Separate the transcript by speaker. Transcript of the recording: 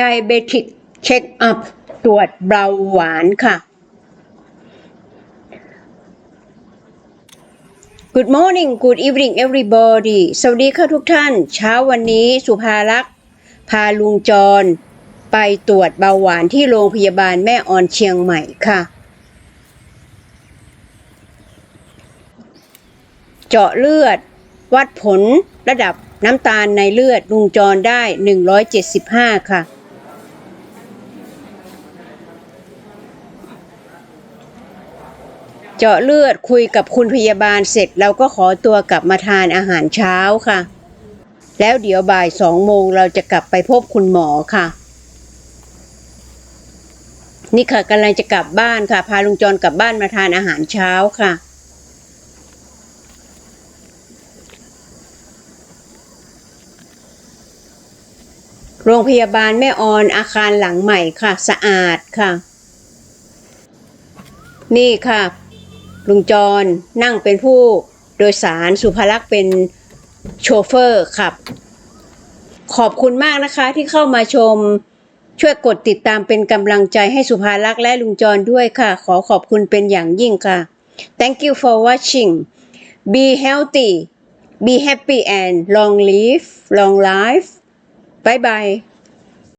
Speaker 1: diabetic check up ตรวจเบาหวานค่ะ Good morning good evening everybody สวัสดีค่ะทุกท่าน เช้าวันนี้สุภารักษ์พาลุงจร ไปตรวจเบาหวานที่โรงพยาบาลแม่ออนเชียงใหม่ค่ะ เจาะเลือด วัดผลระดับน้ำตาลในเลือดลุงจรได้ 175 ค่ะ เจาะเลือดคุยกับคุณพยาบาลเสร็จเราก็ขอตัวกลับมาทานอาหารเช้าค่ะ แล้วเดี๋ยวบ่ายสองโมงเราจะกลับไปพบคุณหมอค่ะ นี่ค่ะกำลังจะกลับบ้านค่ะ พาลุงจรกลับบ้านมาทานอาหารเช้าค่ะโรงพยาบาลแม่ออนอาคารหลังใหม่ค่ะ สะอาดค่ะ นี่ค่ะ ลุงจรนั่งเป็นผู้โดยสารสุภลักษ์เป็นโชเฟอร์ขับ ขอบคุณมากนะคะที่เข้ามาชมช่วยกดติดตามเป็นกำลังใจให้สุภาลักษ์และลุงจรด้วยค่ะ ขอขอบคุณเป็นอย่างยิ่งค่ะ Thank you for watching be healthy be happy and long live long life bye bye